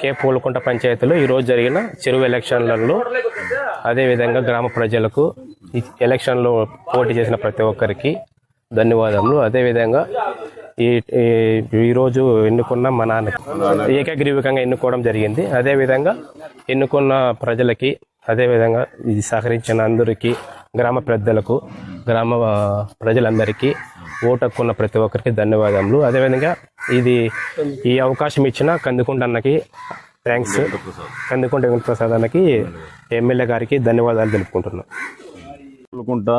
కే పూలకుంట పంచాయతీలో ఈరోజు జరిగిన చెరువు ఎలక్షన్లలో అదేవిధంగా గ్రామ ప్రజలకు ఈ ఎలక్షన్లో పోటీ చేసిన ప్రతి ఒక్కరికి ధన్యవాదములు. అదేవిధంగా ఈ ఈరోజు ఎన్నుకున్న మా నాన్న ఏకగ్రీవకంగా ఎన్నుకోవడం జరిగింది. అదేవిధంగా ఎన్నుకున్న ప్రజలకి అదేవిధంగా ఇది సహకరించిన అందరికీ గ్రామ పెద్దలకు గ్రామ ప్రజలందరికీ ఓటు ప్రతి ఒక్కరికి ధన్యవాదములు. అదేవిధంగా ఇది ఈ అవకాశం ఇచ్చిన కందుకుంట అన్నకి థ్యాంక్స్ కందుకుంట వెంకటప్రసాద్ అన్నకి ఎమ్మెల్యే గారికి ధన్యవాదాలు తెలుపుకుంటున్నాను పులుకుంట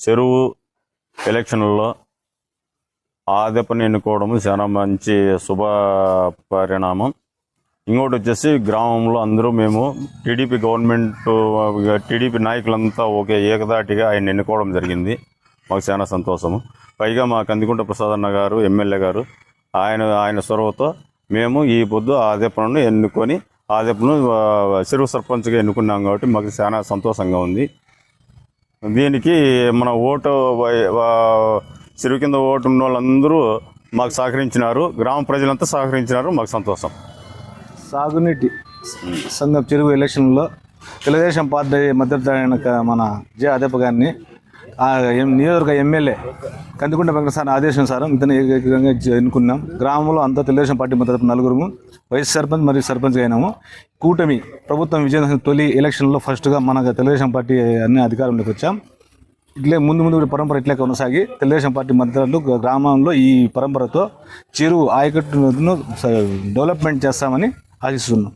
చెరువు ఎలక్షన్లో ఆదపని ఎన్నుకోవడం చాలా మంచి శుభ పరిణామం ఇంకోటి వచ్చేసి గ్రామంలో అందరూ మేము టీడీపీ గవర్నమెంట్ టీడీపీ నాయకులంతా ఒకే ఏకదాటిగా ఆయన ఎన్నుకోవడం జరిగింది. మాకు చాలా సంతోషము. పైగా మా కందికుంట ప్రసాదన్న గారు ఎమ్మెల్యే గారు ఆయన ఆయన చొరవతో మేము ఈ పొద్దు ఆదెపను ఎన్నుకొని ఆదెపను చెరువు సర్పంచ్గా ఎన్నుకున్నాం కాబట్టి మాకు చాలా సంతోషంగా ఉంది. దీనికి మన ఓటు వై- చెరువు కింద ఓటు ఉన్న వాళ్ళందరూ మాకు సహకరించినారు. గ్రామ ప్రజలంతా సహకరించినారు. మాకు సంతోషం. సాగునీటి సంఘం చెరువు ఎలక్షన్లో తెలుగుదేశం పార్టీ మద్దతు మన జే అదప్ప గారిని ఆ నియోజకవర్గ ఎమ్మెల్యే కందికుంట వెంకటసారి ఆదేశం సార్ ఇతను ఏకగ్రీవంగా ఎన్నుకున్నాం. గ్రామంలో అంతా తెలుగుదేశం పార్టీ మద్దతు నలుగురు వైస్ సర్పంచ్ మరియు సర్పంచ్ అయినాము. కూటమి ప్రభుత్వం విజయనగరం తొలి ఎలక్షన్లో ఫస్ట్గా మన తెలుగుదేశం పార్టీ అన్ని అధికారంలోకి వచ్చాం. ఇట్లే ముందు ముందు కూడా పరంపర ఇట్లే కొనసాగి తెలుగుదేశం పార్టీ మద్దతు గ్రామంలో ఈ పరంపరతో చెరువు ఆయకట్టును స- డెవలప్మెంట్ చేస్తామని हाजिर सुनो